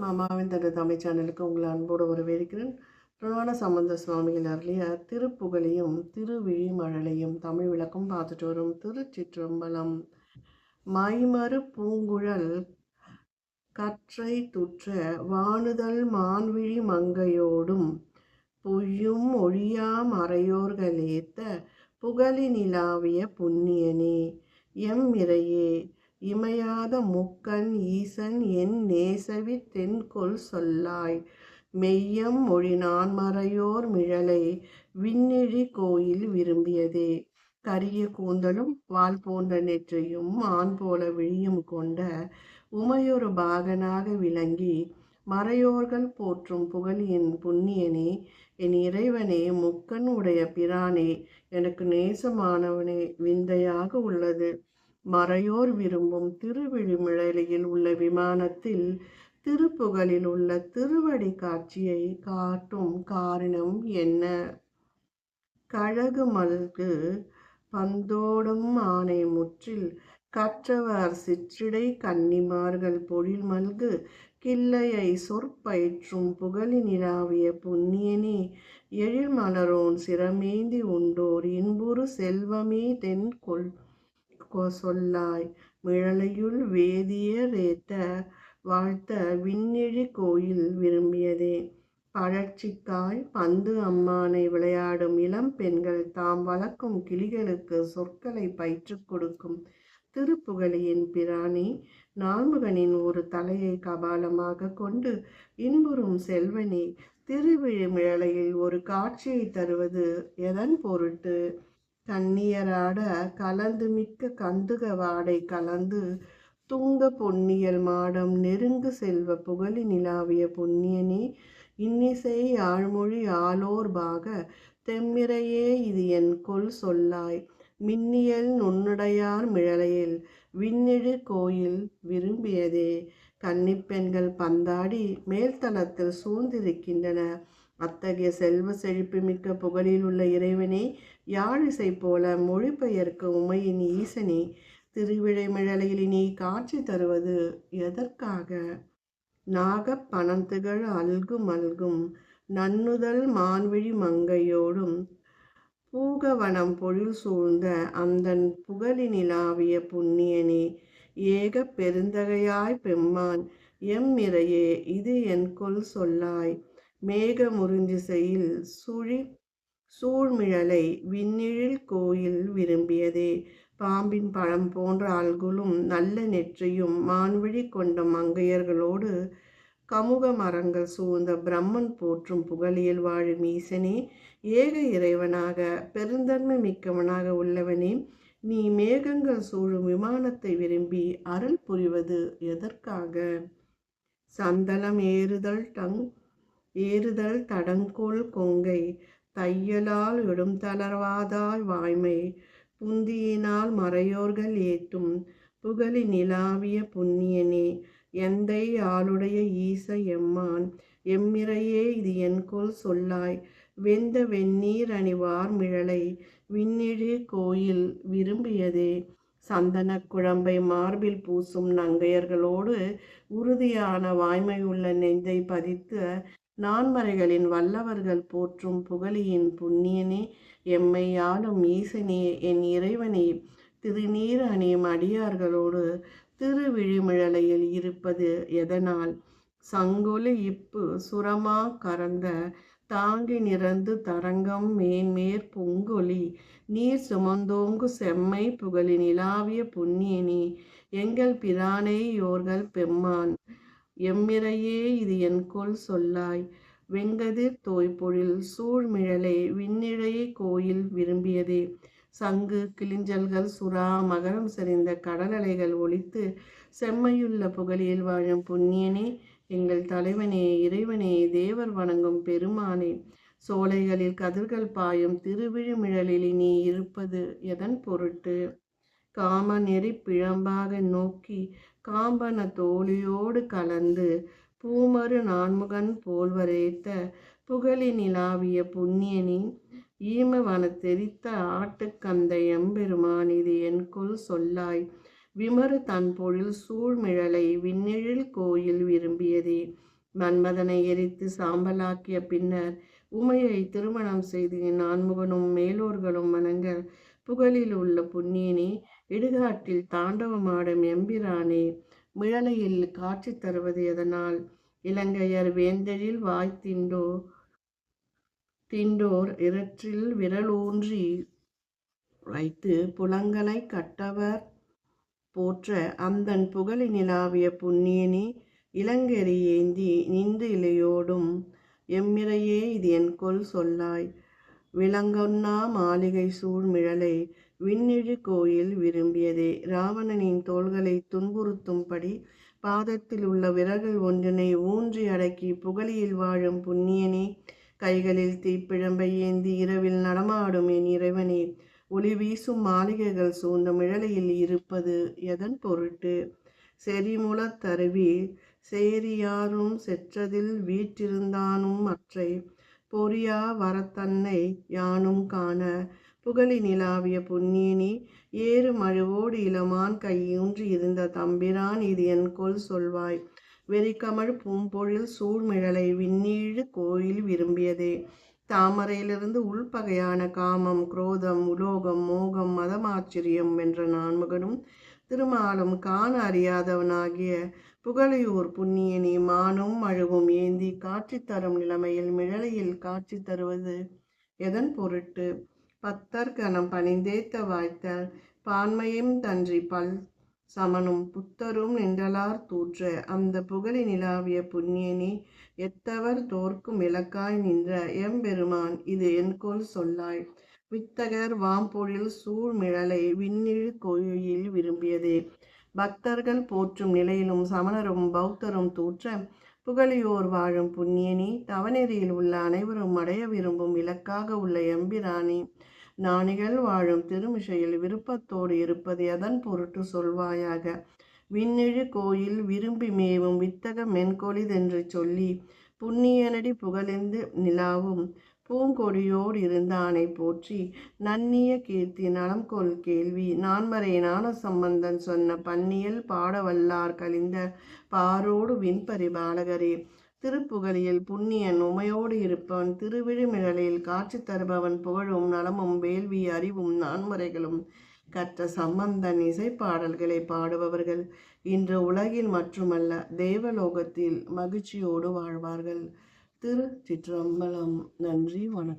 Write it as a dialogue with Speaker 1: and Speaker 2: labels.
Speaker 1: நம்ம அம்மாவின் தனது தமிழ் சேனலுக்கு உங்களை அன்போடு வரவேற்கிறேன். பிரமாண சம்பந்த சுவாமிகள் அருளிய திருப்புகழையும் திருவிழிமழலையும் தமிழ் விளக்கம் பார்த்துட்டு வரும் திருச்சிற்றம்பலம். மைமறு பூங்குழல் கற்றை துற்ற வானுதல் மான்விழி மங்கையோடும் பொய்யும் ஒழியா மறையோர்களேத்த புகழி நிலாவிய புண்ணியனே எம் இறையே இமையாத முக்கன் ஈசன் என் நேசவி தென்கொல் சொல்லாய். மெய்யம் மொழி நான் மறையோர் மிழலை விண்ணிழி கோயில் விரும்பியதே. கரிய கூந்தலும் வால் போன்ற நெற்றையும் ஆண் போல விழியும் கொண்ட உமையொரு பாகனாக விளங்கி மறையோர்கள் போற்றும் புகழியின் புண்ணியனே என் இறைவனே முக்கன் உடைய பிரானே எனக்கு நேசமானவனே விந்தையாக உள்ளது. மறையோர் விரும்பும் திருவிழிமிழலையில் உள்ள விமானத்தில் திருப்புகழில் உள்ள திருவடி காட்சியை காட்டும் காரணம் என்ன? கழகு மல்கு பந்தோடும் ஆனை முற்றில் கற்றவர் சிற்றிடை கன்னிமார்கள் பொழில் மல்கு கிள்ளையை சொற்பயிற்றும் புகழி நிலாவிய புண்ணியனே எழில் மலரோன் சிரமேந்தி உண்டோர் இன்புறு செல்வமே தென் கொள் சொல்லாய். மிழலையுள் வேதியரேத்த வாழ்த்த விண்ணிழி கோயில் விரும்பியதே. பழற்சிக்காய் பந்து அம்மானை விளையாடும் இளம் பெண்கள் தாம் வளர்க்கும் கிளிகளுக்கு சொற்களை பயிற்றுக் கொடுக்கும் திருப்புகழியின் பிராணி நான்முகனின் ஒரு தலையை கபாலமாக கொண்டு இன்புறும் செல்வனே திருவிழிமிழலையில் ஒரு காட்சியை தருவது எதன் பொருட்டு? கண்ணியராட கலந்து மிக்க கந்துக வாடை கலந்து துங்க பொன்னியல் மாடம் நெருங்கு செல்வ புகழி நிலாவிய பொன்னியனே இன்னிசை ஆழ்மொழி ஆலோர் பாக தெம்மிரையே இது என் கொல் சொல்லாய். மின்னியல் நுண்ணுடையார் மிழலையில் விண்ணிழு கோயில் விரும்பியதே. கன்னிப்பெண்கள் பந்தாடி மேல்தளத்தில் சூழ்ந்திருக்கின்றன. அத்தகைய செல்வ செழிப்பு மிக்க புகழில் உள்ள இறைவனே யாழிசை போல மொழிபெயர்க்க உமையின் ஈசனி திருவிழைமிழலையில் நீ காட்சி தருவது எதற்காக? நாக பணந்துகள் அல்கும் நன்னுதல் மான்விழி மங்கையோடும் பூகவனம் பொழில் சூழ்ந்த அந்தன் புகழி நிலாவிய புண்ணியனே ஏக பெருந்தகையாய் பெம்மான் எம் இறையே இது என் கொல் சொல்லாய். மேக முறிஞ்சிசையில் சுழி சூழ்மிழலை விண்ணிழில் கோயில் விரும்பியதே. பாம்பின் பழம் போன்ற ஆள்களும் நல்ல நெற்றியும் மான்விழி கொண்ட மங்கையர்களோடு கமுக மரங்கள் சூழ்ந்த பிரம்மன் போற்றும் புகழியில் வாழும் ஈசனே ஏக இறைவனாக பெருந்தன்மை மிக்கவனாக உள்ளவனே நீ மேகங்கள் சூழும் விமானத்தை விரும்பி அருள் புரிவது எதற்காக? சந்தலம் ஏறுதல் டங் ஏறுதல் தடங்கோல் கொங்கை தையலால் இடும் தளர்வாதாய் வாய்மை புந்தியினால் மறையோர்கள் ஏற்றும் புகழி நிலாவிய புண்ணியனே எந்தை ஆளுடைய ஈச எம்மான் எம்மிரையே இது என்கொல் சொல்லாய் வெந்த வெந்நீர் அணிவார் மிழலை விண்ணிழு கோயில் விரும்பியதே சந்தன குழம்பை மார்பில் பூசும் நங்கையர்களோடு உறுதியான வாய்மையுள்ள நெஞ்சை பதித்து நான்மறைகளின் வல்லவர்கள் போற்றும் புகழியின் புண்ணியனே எம்மை ஆளும் ஈசனே என் இறைவனே. திருநீர் அணியும் அடியார்களோடு திருவிழிமிழலையில் இருப்பது எதனால்? சங்கொலி இப்பு சுரமா கறந்த தாங்கி நிறந்து தரங்கம் மேன்மேற் பொங்கொலி. நீர் சுமந்தோங்கு செம்மை புகழி நிலாவிய புண்ணியனே எங்கள் பிரானே யோர்கள் பெம்மான். எம்மிரையே இது என் கொள் சொல்லாய். வெங்கதிர் தோய்பொழில் சூழ்மிழலை விண்ணிழையே கோயில் விரும்பியதே. சங்கு கிளிஞ்சல்கள் சுறா மகரம் சரிந்த கடலலைகள் ஒழித்து செம்மையுள்ள புகழில் வாழும் புண்ணியனே எங்கள் தலைவனே இறைவனே தேவர் வணங்கும் பெருமானே. சோலைகளில் கதிர்கள் பாயும் திருவிழிமிழலில் நீ இருப்பது எதன் பொருட்டு? காம நெறி பிழம்பாக நோக்கி காம்பன தோழியோடு கலந்து பூமறு நான்முகன் போல்வரேத்த புகழி நிலாவிய புண்ணியனி ஈம வனத்தெரித்த ஆட்டுக்கந்த எம்பெருமான் இது என் சொல்லாய். விமறு தன்பொழில் சூழ்மிழலை விண்ணெழில் கோயில் விரும்பியதே. மன்மதனை எரித்து சாம்பலாக்கிய பின்னர் உமையை திருமணம் செய்து நான்முகனும் மேலோர்களும் வணங்க புகழில் உள்ள புண்ணியனே இடுகாட்டில் தாண்டவமாடும் எம்பிரானே மிழலையில் காட்சி தருவது எதனால்? இலங்கையர் வேந்தழில் வாய் திண்டோ திண்டோர் இரற்றில் விரலூன்றி வைத்து புலங்களை கட்டவர் போற்ற அந்தன் புகழி நிலாவிய புண்ணியனே இளங்கரி ஏந்தி நின்று இலையோடும் எம்மிரையே இது என் கொல் சொல்லாய். விளங்கொன்னா மாளிகை சூழ்மிழலை விண்ணிழு கோயில் விரும்பியதே. ராவணனின் தோள்களை துன்புறுத்தும்படி பாதத்தில் உள்ள விரகல் ஒன்றினை ஊன்றி அடக்கி புகழியில் வாழும் புண்ணியனே கைகளில் தீப்பிழம்பை ஏந்தி இரவில் நடமாடும் என் இறைவனே ஒளி வீசும் மாளிகைகள் சூழ்ந்த மிழலையில் இருப்பது எதன் பொருட்டு? செறிமுளத்தருவி சேரியாரும் செற்றதில் வீற்றிருந்தானும் மற்றை பொறியா வரத்தன்னை யானும் காண புகழி நிலாவிய புண்ணியனே ஏறு மழுவோடு இளமான் கையூன்றி இருந்த தம்பிரான் இது என் கொல் சொல்வாய். வெறிக்கமழ் பூம்பொழில் சூழ்மிழலை விண்ணீழு கோயில் விரும்பியதே. தாமரையிலிருந்து உள்பகையான காமம் குரோதம் உலோகம் மோகம் மதமாச்சரியம் என்ற நான்முகனும் திருமாலும் காண அறியாதவனாகிய புகழையூர் புண்ணியனி மானும் அழுவும் ஏந்தி காட்சி தரும் நிலைமையில் மிழலையில் காட்சி தருவது எதன் பொருட்டு? பத்தர் கணம் பணிந்தேத்த வாய்த்த பான்மையும் தன்றி பல் சமனும் புத்தரும் நின்றலார் தூற்ற அந்த புகழி நிலாவிய புண்ணியனி எத்தவர் தோற்கும் இலக்காய் நின்ற எம்பெருமான் இது என்கொல் சொல்லாய். வித்தகர் வாம்பொழில் சூழ்மிழலை விண்ணிழு கோயில் விரும்பியதே. பக்தர்கள் போற்றும் நிலையிலும் சமணரும் பௌத்தரும் தூற்ற புகழியோர் வாழும் புண்ணியனி தவநெறியில் உள்ள அனைவரும் அடைய விரும்பும் இலக்காக உள்ள எம்பிராணி நாணிகள் வாழும் திருமிஷையில் விருப்பத்தோடு இருப்பது எதன் பொருட்டு சொல்வாயாக? விண்ணிழு கோயில் விரும்பி மேவும் வித்தக மென்கொளிதென்று சொல்லி புண்ணியனடி புகழெந்து நிலாவும். பூங்கொடியோடு இருந்தானை போற்றி நன்னிய கீர்த்தி நலம் கொள் கேள்வி. நான்மறை ஞான சம்பந்தன் சொன்ன பன்னியல் பாடவல்லார் கலிந்த பாரோடு விண்பரி பாலகரே திருப்புகழியில் புண்ணியன் உமையோடு இருப்பவன் திருவிழிமிழலில் காட்சி தருபவன் புகழும் நலமும் வேள்வி அறிவும் நான்முறைகளும் கற்ற சம்பந்தன் இசைப்பாடல்களை பாடுபவர்கள் இன்று உலகில் மட்டுமல்ல தேவலோகத்தில் மகிழ்ச்சியோடு வாழ்வார்கள். திரு சிற்றம்பலம். நன்றி வணக்கம்.